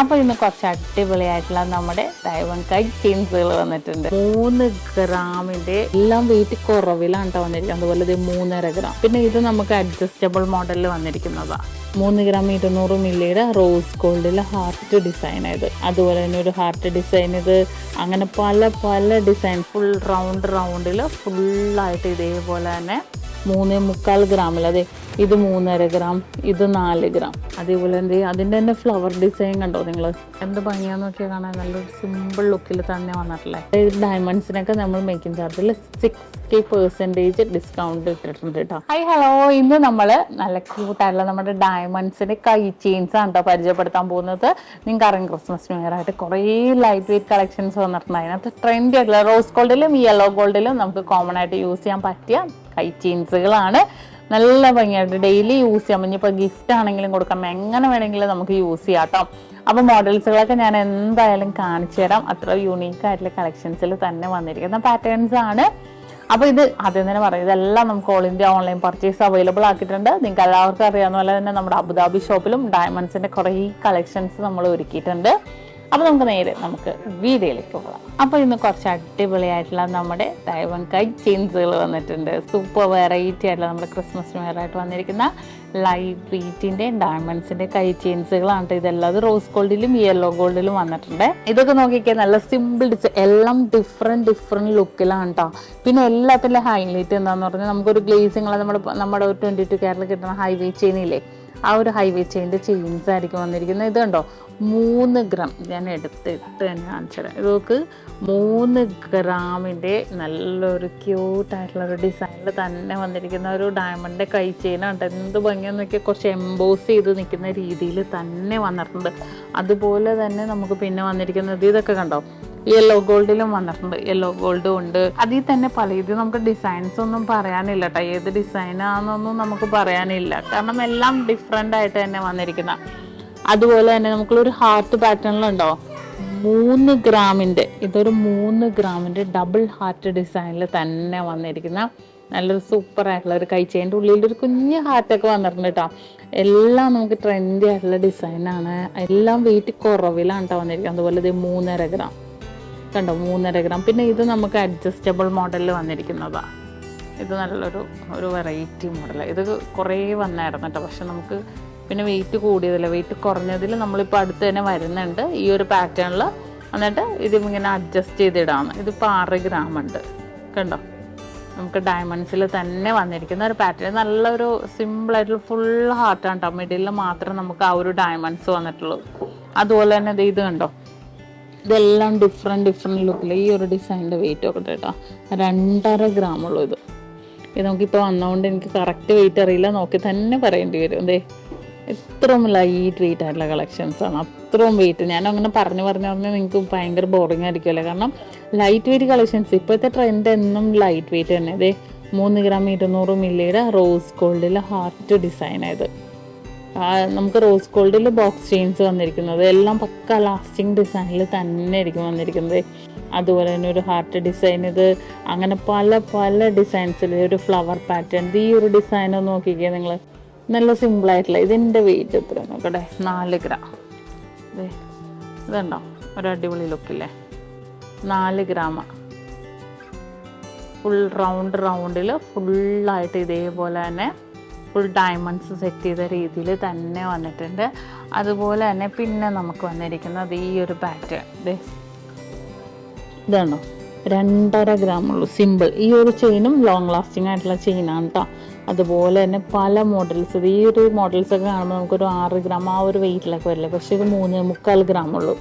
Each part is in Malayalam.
അപ്പൊ ഇന്ന് കുറച്ച് അടിപൊളിയായിട്ടുള്ള നമ്മുടെ ഡൈവൺ കൈ ചീൻസുകൾ വന്നിട്ടുണ്ട്. മൂന്ന് ഗ്രാമിന്റെ എല്ലാം വെയിറ്റ് കുറവിലാണ് കേട്ടോ വന്നിരിക്കുന്നത്. അതുപോലെ ഇത് മൂന്നര ഗ്രാം. പിന്നെ ഇത് നമുക്ക് അഡ്ജസ്റ്റബിൾ മോഡലിൽ വന്നിരിക്കുന്നതാ. മൂന്ന് ഗ്രാം ഇരുന്നൂറ് മില്ലിയുടെ റോസ് ഗോൾഡിലെ ഹാർട്ട് ഡിസൈൻ ആയത്. അതുപോലെ തന്നെ ഒരു ഹാർട്ട് ഡിസൈൻ ഇത് അങ്ങനെ പല പല ഡിസൈൻ ഫുൾ റൗണ്ട് റൗണ്ടിൽ ഫുള്ളായിട്ട് ഇതേപോലെ തന്നെ മൂന്ന് മുക്കാൽ ഗ്രാമിൽ അതെ ഇത് മൂന്നര ഗ്രാം ഇത് നാല് ഗ്രാം അതേപോലെ എന്ത് അതിന്റെ തന്നെ ഫ്ലവർ ഡിസൈൻ കണ്ടോ നിങ്ങൾ എന്ത് ഭംഗിയാന്ന് നോക്കിയാൽ കാണാൻ. നല്ലൊരു സിമ്പിൾ ലുക്കിൽ തന്നെ വന്നിട്ടില്ലേ? ഡയമണ്ട്സിനൊക്കെ നമ്മൾ മേക്കിംഗ് ചാർജിൽ സിക്സ്റ്റി പെർസെന്റേജ് ഡിസ്കൗണ്ട് ഇട്ടിട്ടുണ്ട് കേട്ടോ ഹൈ ഹലോ ഇന്ന് നമ്മൾ നല്ല ക്യൂട്ടായിട്ടുള്ള നമ്മുടെ ഡയമണ്ട്സിന്റെ കൈ ചെയിൻസ് ആണ് കേട്ടോ പരിചയപ്പെടുത്താൻ പോകുന്നത്. നിങ്ങൾക്ക് അറിയാം ക്രിസ്മസ് ന്യൂ ഇയർ ആയിട്ട് കുറേ ലൈറ്റ് വെയിറ്റ് കളക്ഷൻസ് വന്നിട്ടുണ്ട്. അതിനകത്ത് ട്രെൻഡ് ആയിട്ടുള്ള റോസ് ഗോൾഡിലും യെല്ലോ ഗോൾഡിലും നമുക്ക് കോമൺ ആയിട്ട് യൂസ് ചെയ്യാൻ പറ്റിയ കൈ ചെയിൻസുകളാണ് നല്ല ഭംഗിയായിട്ട് ഡെയിലി യൂസ് ചെയ്യാം. ഇനിയിപ്പോൾ ഗിഫ്റ്റ് ആണെങ്കിലും കൊടുക്കാം. എങ്ങനെ വേണമെങ്കിലും നമുക്ക് യൂസ് ചെയ്യാം കേട്ടോ അപ്പോൾ മോഡൽസുകളൊക്കെ ഞാൻ എന്തായാലും കാണിച്ചു തരാം. അത്ര യുണീക്ക് ആയിട്ടുള്ള കളക്ഷൻസിൽ തന്നെ വന്നിരിക്കുന്ന പാറ്റേൺസ് ആണ്. അപ്പോൾ ഇത് ആദ്യം തന്നെ പറയും. ഇതെല്ലാം നമുക്ക് all India online purchase available ആക്കിയിട്ടുണ്ട്. നിങ്ങൾക്ക് എല്ലാവർക്കും അറിയാവുന്ന പോലെ തന്നെ നമ്മുടെ അബുദാബി ഷോപ്പിലും ഡയമണ്ട്സിന്റെ കുറേ കളക്ഷൻസ് നമ്മൾ ഒരുക്കിയിട്ടുണ്ട്. അപ്പോൾ നമുക്ക് നേരെ നമുക്ക് വീഡിയോയിലേക്ക് പോകാം. അപ്പോൾ ഇന്ന് കുറച്ച് അടിപൊളിയായിട്ടുള്ള നമ്മുടെ തൈവൻ കൈ ചെയിൻസുകൾ വന്നിട്ടുണ്ട്. സൂപ്പർ വെറൈറ്റി ആയിട്ടുള്ള നമ്മുടെ ക്രിസ്മസ് വേറായിട്ട് വന്നിരിക്കുന്ന ലൈറ്റ് വെയിറ്റിന്റെ ഡയമണ്ട്സിന്റെ കൈ ചെയിൻസുകളാണ് ഇതെല്ലാം. അത് റോസ് ഗോൾഡിലും യെല്ലോ ഗോൾഡിലും വന്നിട്ടുണ്ട്. ഇതൊക്കെ നോക്കിക്കാൻ നല്ല സിമ്പിൾ ഡിസൈൻ എല്ലാം ഡിഫറെന്റ് ഡിഫറെന്റ് ലുക്കിലാണ് കേട്ടോ പിന്നെ എല്ലാത്തിന്റെ ഹൈലൈറ്റ് എന്താണെന്ന് പറഞ്ഞാൽ നമുക്കൊരു ഗ്ലേസിംഗ് നമ്മുടെ നമ്മുടെ ഒരു ട്വന്റി ടു കെയറിൽ കിട്ടുന്ന ഹൈവേ ചെയിനില്ലേ ആ ഒരു ഹൈവേ ചെയിന്റെ ചെയിൻസ് ആയിരിക്കും വന്നിരിക്കുന്നത്. ഇത് കണ്ടോ മൂന്ന് ഗ്രാം ഞാൻ എടുത്തിട്ട് തന്നെ കാണിച്ചത് ഇതൊക്കെ മൂന്ന് ഗ്രാമിന്റെ നല്ലൊരു ക്യൂട്ടായിട്ടുള്ള ഒരു ഡിസൈനിൽ തന്നെ വന്നിരിക്കുന്ന ഒരു ഡയമണ്ടിന്റെ കൈ ചെയിനാണ് എന്ത് ഭംഗിയെന്ന് നോക്കിയാൽ കുറച്ച് എംബോസ് ചെയ്ത് നിൽക്കുന്ന രീതിയിൽ തന്നെ വന്നിട്ടുണ്ട്. അതുപോലെ തന്നെ നമുക്ക് പിന്നെ വന്നിരിക്കുന്നത് ഇതൊക്കെ കണ്ടോ? യെല്ലോ ഗോൾഡിലും വന്നിട്ടുണ്ട്. യെല്ലോ ഗോൾഡും ഉണ്ട്. അതിൽ തന്നെ പല ഇത് നമുക്ക് ഡിസൈൻസ് ഒന്നും പറയാനില്ല കേട്ടോ ഏത് ഡിസൈനാണെന്നൊന്നും നമുക്ക് പറയാനില്ല. കാരണം എല്ലാം ഡിഫറെന്റ് ആയിട്ട് തന്നെ വന്നിരിക്കുന്ന. അതുപോലെ തന്നെ നമുക്കുള്ളൊരു ഹാർട്ട് പാറ്റേണിലുണ്ടോ മൂന്ന് ഗ്രാമിന്റെ ഇതൊരു മൂന്ന് ഗ്രാമിന്റെ ഡബിൾ ഹാർട്ട് ഡിസൈനിൽ തന്നെ വന്നിരിക്കുന്ന നല്ലൊരു സൂപ്പർ ആയിട്ടുള്ള ഒരു കൈച്ചേന്റെ ഉള്ളിൽ ഒരു കുഞ്ഞ് ഹാർട്ടൊക്കെ വന്നിട്ടുണ്ട് കേട്ടോ എല്ലാം നമുക്ക് ട്രെൻഡി ആയിട്ടുള്ള ഡിസൈനാണ് എല്ലാം വെയിറ്റ് കുറവിലാണ് കേട്ടോ വന്നിരിക്കുന്നത്. അതുപോലെ ഇത് മൂന്നര ഗ്രാം. കണ്ടോ മൂന്നര ഗ്രാം. പിന്നെ ഇത് നമുക്ക് അഡ്ജസ്റ്റബിൾ മോഡലിൽ വന്നിരിക്കുന്നതാണ് ഇത് നല്ലൊരു ഒരു വെറൈറ്റി മോഡലാണ് ഇത് കുറേ വന്നായിരുന്നു കേട്ടോ പക്ഷെ നമുക്ക് പിന്നെ വെയിറ്റ് കൂടിയതില്ല. വെയിറ്റ് കുറഞ്ഞതിൽ നമ്മളിപ്പോൾ അടുത്ത് തന്നെ വരുന്നുണ്ട്. ഈ ഒരു പാറ്റേണിൽ എന്നിട്ട് ഇത് ഇങ്ങനെ അഡ്ജസ്റ്റ് ചെയ്തിടാണ് ഇതിപ്പോൾ ആറ് ഗ്രാം ഉണ്ട്. കണ്ടോ? നമുക്ക് ഡയമണ്ട്സിൽ തന്നെ വന്നിരിക്കുന്ന ഒരു പാറ്റേൺ നല്ലൊരു സിമ്പിളായിട്ടുള്ള ഫുൾ ഹാർട്ടാണ് കേട്ടോ മിഡിലിൽ മാത്രം നമുക്ക് ആ ഒരു ഡയമണ്ട്സ് വന്നിട്ടുള്ളൂ. അതുപോലെ തന്നെ ഇത് കണ്ടോ? ഇതെല്ലാം ഡിഫറെന്റ് ഡിഫറെന്റ് ലുക്കിൽ ഈ ഒരു ഡിസൈനിന്റെ വെയിറ്റ് ഒക്കെ കേട്ടോ. രണ്ടര ഗ്രാം ഉള്ളൂ ഇത്. ഇത് നമുക്കിപ്പോൾ വന്നതുകൊണ്ട് എനിക്ക് കറക്റ്റ് വെയിറ്റ് അറിയില്ല. നോക്കി തന്നെ പറയേണ്ടി വരും. അതെ എത്രയും ലൈറ്റ് വെയിറ്റ് ആയിട്ടുള്ള കളക്ഷൻസ് ആണ്. അത്രയും വെയിറ്റ് ഞാൻ അങ്ങനെ പറഞ്ഞു പറഞ്ഞു പറഞ്ഞാൽ നിങ്ങൾക്ക് ഭയങ്കര ബോറിംഗ് ആയിരിക്കുമല്ലോ? കാരണം ലൈറ്റ് വെയിറ്റ് കളക്ഷൻസ് ഇപ്പോഴത്തെ ട്രെൻഡ് എന്നും ലൈറ്റ് വെയിറ്റ് തന്നെ. ഇതേ മൂന്ന് ഗ്രാം ഇരുന്നൂറ് മില്ലിയുടെ റോസ് ഗോൾഡിലെ ഹാർട്ട് ഡിസൈൻ ഇത് ആ, നമുക്ക് റോസ് ഗോൾഡിൽ ബോക്സ് ചെയിൻസ് വന്നിരിക്കുന്നത്. എല്ലാം പക്ക ലാസ്റ്റിംഗ് ഡിസൈനിൽ തന്നെ ആയിരിക്കും വന്നിരിക്കുന്നത്. അതുപോലെ തന്നെ ഒരു ഹാർട്ട് ഡിസൈൻ ഇത്. അങ്ങനെ പല പല ഡിസൈൻസിൽ ഒരു ഫ്ലവർ പാറ്റേൺ ഈ ഒരു ഡിസൈൻ ഒന്ന് നോക്കിക്കേ നിങ്ങൾ നല്ല സിമ്പിൾ ആയിട്ടുള്ള ഇതിന്റെ വെയിറ്റ് എത്ര നോക്കട്ടെ? നാല് ഗ്രാം. ഇതുണ്ടോ? ഒരു അടിപൊളി ലുക്കില്ലേ നാല് ഗ്രാമ. ഫുൾ റൗണ്ട് റൗണ്ടിൽ ഫുള്ളായിട്ട് ഇതേപോലെ തന്നെ ഫുൾ ഡയമണ്ട്സ് സെറ്റ് ചെയ്ത രീതിയിൽ തന്നെ വന്നിട്ടുണ്ട്. അതുപോലെ തന്നെ പിന്നെ നമുക്ക് വന്നിരിക്കുന്നത് ഈ ഒരു പാറ്റേൺ ഇതാണോ? രണ്ടര ഗ്രാം ഉള്ളൂ. സിമ്പിൾ ഈ ഒരു ചെയിനും ലോങ് ലാസ്റ്റിംഗ് ആയിട്ടുള്ള ചെയിനാണ് കേട്ടോ അതുപോലെ തന്നെ പല മോഡൽസ് ഈ ഒരു മോഡൽസ് ഒക്കെ കാണുമ്പോൾ നമുക്കൊരു ആറ് ഗ്രാം ആ ഒരു വെയിറ്റിലൊക്കെ വരില്ല? പക്ഷെ ഇത് മൂന്ന് മുക്കാൽ ഗ്രാം ഉള്ളൂ.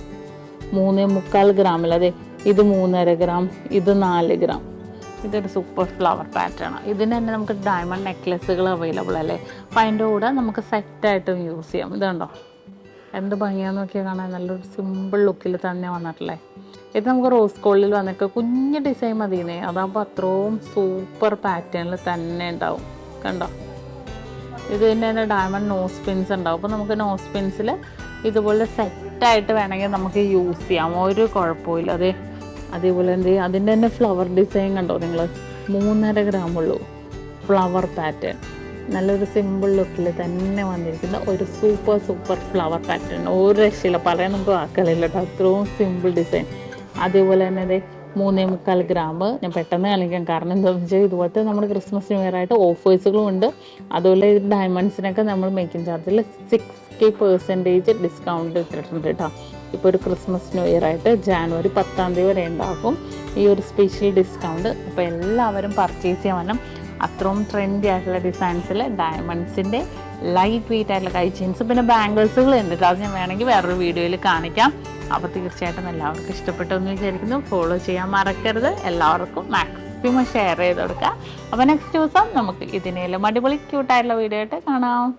മൂന്ന് മുക്കാൽ ഗ്രാമിൽ അതെ ഇത് മൂന്നര ഗ്രാം ഇത് നാല് ഗ്രാം ഇതൊരു സൂപ്പർ ഫ്ലവർ പാറ്റേൺ ഇതിന് തന്നെ നമുക്ക് ഡയമണ്ട് നെക്ലസുകൾ അവൈലബിൾ അല്ലേ? അപ്പം അതിന്റെ കൂടെ നമുക്ക് സെറ്റായിട്ടും യൂസ് ചെയ്യാം. ഇതുണ്ടോ? എന്ത് ഭംഗിയാന്ന് നോക്കിയാൽ കാണാൻ. നല്ലൊരു സിമ്പിൾ ലുക്കിൽ തന്നെ വന്നിട്ടില്ലേ ഇത് നമുക്ക് റോസ് ഗോൾഡിൽ വന്നിട്ട് കുഞ്ഞ് ഡിസൈൻ മതിയെന്നേ. അതാകുമ്പോൾ അത്രയും സൂപ്പർ പാറ്റേണിൽ തന്നെ ഉണ്ടാവും. കണ്ടോ? ഇത് തന്നെ ഡയമണ്ട് നോസ് പിൻസ് ഉണ്ടാവും. അപ്പോൾ നമുക്ക് നോസ് പിൻസിൽ ഇതുപോലെ സെറ്റായിട്ട് വേണമെങ്കിൽ നമുക്ക് യൂസ് ചെയ്യാം. ഒരു കുഴപ്പമില്ല അതെ അതേപോലെ എന്ത് ചെയ്യുക അതിന്റെ തന്നെ ഫ്ലവർ ഡിസൈൻ കണ്ടോ നിങ്ങൾ മൂന്നര ഗ്രാം ഉള്ളൂ. ഫ്ലവർ പാറ്റേൺ നല്ലൊരു സിമ്പിൾ ലുക്കിൽ തന്നെ വന്നിരിക്കുന്ന ഒരു സൂപ്പർ സൂപ്പർ ഫ്ലവർ പാറ്റേൺ ഒരു രക്ഷയില്ല. പറയാൻ നമുക്ക് വാക്കുകളില്ല കേട്ടോ അത്രയും സിമ്പിൾ ഡിസൈൻ അതേപോലെ തന്നെ അതെ മൂന്നേ മുക്കാൽ ഗ്രാം ഞാൻ പെട്ടെന്ന് കാണിക്കാം. കാരണം എന്താണെന്ന് വെച്ചാൽ ഇതുപോലത്തെ നമ്മൾ ക്രിസ്മസ് ന്യൂ ഇയർ ആയിട്ട് ഓഫേഴ്സുകളും ഉണ്ട്. അതുപോലെ ഡയമണ്ട്സിനൊക്കെ നമ്മൾ മേക്കിംഗ് ചാർജിൽ സിക്സ്റ്റി പെർസെന്റേജ് ഡിസ്കൗണ്ട് ഇട്ടിട്ടുണ്ട് കേട്ടോ ഇപ്പോൾ ഒരു ക്രിസ്മസ് ന്യൂ ഇയർ ആയിട്ട് ജാനുവരി പത്താം തീയതി വരെ ഉണ്ടാകും. ഈ ഒരു സ്പെഷ്യൽ ഡിസ്കൗണ്ട് അപ്പോൾ എല്ലാവരും പർച്ചേസ് ചെയ്യാൻ വരണം. അത്രയും ട്രെൻഡി ആയിട്ടുള്ള ഡിസൈൻസിൽ ഡയമണ്ട്സിന്റെ ലൈറ്റ് വെയിറ്റ് ആയിട്ടുള്ള കൈ ചെയിൻസ് പിന്നെ ബാംഗിൾസുകൾ ഉണ്ട് അത് ഞാൻ വേണമെങ്കിൽ വേറൊരു വീഡിയോയിൽ കാണിക്കാം. അപ്പോൾ തീർച്ചയായിട്ടും എല്ലാവർക്കും ഇഷ്ടപ്പെട്ടെന്ന് വിചാരിക്കുന്നു. ഫോളോ ചെയ്യാൻ മറക്കരുത്. എല്ലാവർക്കും മാക്സിമം ഷെയർ ചെയ്ത് കൊടുക്കുക. അപ്പോൾ നെക്സ്റ്റ് ദിവസം നമുക്ക് ഇതിനേലും അടിപൊളി ക്യൂട്ടായിട്ടുള്ള വീഡിയോ ആയിട്ട് കാണാം.